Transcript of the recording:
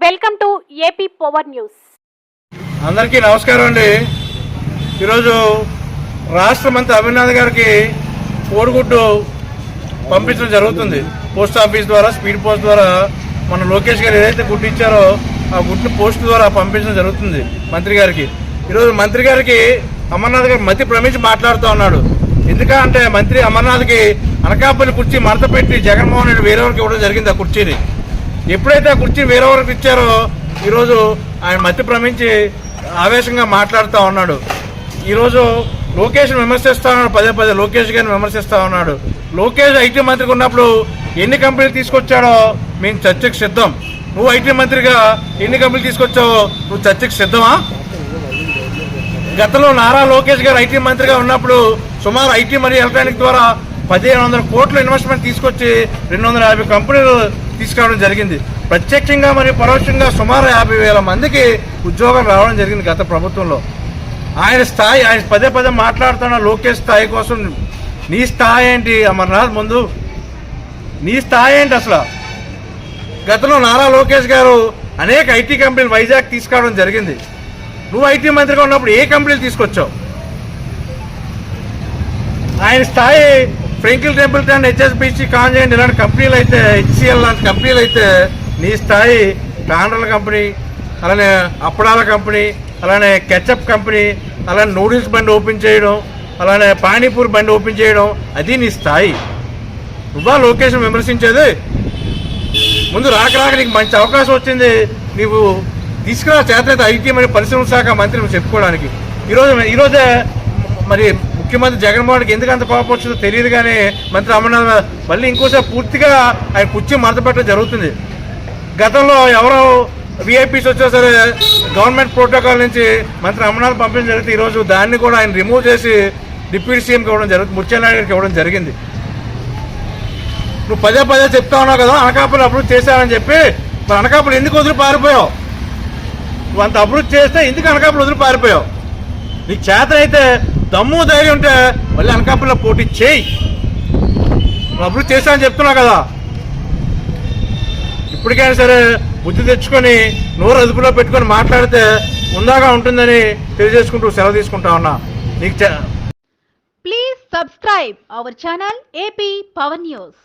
Welcome to AP power news. అందరికీ నమస్కారం అండి. ఈరోజు రాష్ట్ర మంత్రి అవినాథ్ గారికి కోడిగుడ్డు పంపించడం జరుగుతుంది. పోస్ట్ ఆఫీస్ ద్వారా స్పీడ్ పోస్ట్ ద్వారా మన లోకేష్ గారు ఏదైతే గుడ్డు ఇచ్చారో ఆ గుడ్డు పోస్ట్ ద్వారా పంపించడం జరుగుతుంది మంత్రి గారికి. ఈరోజు మంత్రి గారికి అమర్నాథ్ గారు మతి ప్రమించి మాట్లాడుతూ ఉన్నాడు. ఎందుకంటే మంత్రి అమర్నాథ్కి అనకాపల్లి కుర్చీ మడత పెట్టి జగన్మోహన్ రెడ్డి వేరేవారికి ఇవ్వడం జరిగింది ఆ కుర్చీని. ఎప్పుడైతే ఆ కుర్చీ వేరేవారికి ఇచ్చారో ఈరోజు ఆయన మతి భ్రమించి ఆవేశంగా మాట్లాడుతూ ఉన్నాడు. ఈరోజు లోకేష్ విమర్శిస్తా ఉన్నాడు పదే పదే లోకేష్ గారిని విమర్శిస్తూ ఉన్నాడు. లోకేష్ ఐటీ మంత్రికి ఉన్నప్పుడు ఎన్ని కంపెనీలు తీసుకొచ్చాడో మేము చర్చకు సిద్ధం. నువ్వు ఐటీ మంత్రిగా ఎన్ని కంపెనీలు తీసుకొచ్చావో నువ్వు చర్చకు సిద్ధమా? గతంలో నారా లోకేష్ గారు ఐటీ మంత్రిగా ఉన్నప్పుడు సుమారు ఐటీ మరియు ఎలక్ట్రానిక్ ద్వారా పదిహేను వందల కోట్ల ఇన్వెస్ట్మెంట్ తీసుకొచ్చి రెండు వందల యాభై కంపెనీలు తీసుకురావడం జరిగింది. ప్రత్యక్షంగా మరియు పరోక్షంగా సుమారు యాభై వేల మందికి ఉద్యోగం రావడం జరిగింది గత ప్రభుత్వంలో. ఆయన స్థాయి ఆయన పదే పదే మాట్లాడుతున్న లోకేష్ స్థాయి కోసం నీ స్థాయి ఏంటి అమర్నాథ్ ముందు? నీ స్థాయి ఏంటి అసలు? గతంలో నారా లోకేష్ గారు అనేక ఐటీ కంపెనీలు వైజాగ్ తీసుకురావడం జరిగింది. నువ్వు ఐటీ మంత్రిగా ఉన్నప్పుడు ఏ కంపెనీలు తీసుకొచ్చావు? ఆయన స్థాయి ఫ్రెంకిల్ టెంపుల్టన్ హెచ్ఎస్బిసి కాంజెంట్ ఇలాంటి కంపెనీలు అయితే హెచ్సిఎల్ లాంటి కంపెనీలు అయితే నీ స్థాయి కాండ్రల కంపెనీ అలానే అప్పడాల కంపెనీ అలానే కెచప్ కంపెనీ అలానే నూడిల్స్ బండి ఓపెన్ చేయడం అలానే పానీపూరి బండి ఓపెన్ చేయడం అది నీ స్థాయి. నువ్వా లొకేషన్ విమర్శించేది? ముందు రాక రాక నీకు మంచి అవకాశం వచ్చింది. నీవు తీసుకురా చేత ఐటీ మరియు పరిశ్రమ శాఖ మంత్రి నువ్వు చెప్పుకోవడానికి. ఈరోజు ఈరోజే మరి ముఖ్యమంత్రి జగన్మోహన్ ఎందుకు అంత కోపం వచ్చిందో తెలియదు కానీ మంత్రి అమర్నాథ్ మళ్ళీ ఇంకోసారి పూర్తిగా ఆయన కుర్చీ మడత పెట్టడం జరుగుతుంది. గతంలో ఎవరో విఐపీస్ వచ్చినా సరే గవర్నమెంట్ ప్రోటోకాల్ నుంచి మంత్రి అమర్నాథ్ పంపించడం జరిగితే ఈరోజు దాన్ని కూడా ఆయన రిమూవ్ చేసి డిప్యూటీ సీఎంకి ఇవ్వడం జరుగుతుంది. ముత్యనాయుడు గారికి ఇవ్వడం జరిగింది. నువ్వు పదే పదే చెప్తా ఉన్నావు కదా అనకాపల్లి అభివృద్ధి చేశావని చెప్పి మరి అనకాపల్లి ఎందుకు వదిలి పారిపోయావు? నువ్వు అంత అభివృద్ధి చేస్తే ఎందుకు అనకాపల్లి వదిలి పారిపోయావు? నీకు చేతనైతే దమ్ము ధైర్యం ఉంటే మళ్ళీ అనకాపల్లిలో పోటీ చేయి. అభివృద్ధి చేశా అని చెప్తున్నావు కదా. ఇప్పటికైనా సరే బుద్ధి తెచ్చుకొని నోరు అదుపులో పెట్టుకొని మాట్లాడితే ఉందాగా ఉంటుందని తెలియజేసుకుంటూ సెలవు తీసుకుంటా ఉన్నా. నీకు please subscribe our channel AP Pavan news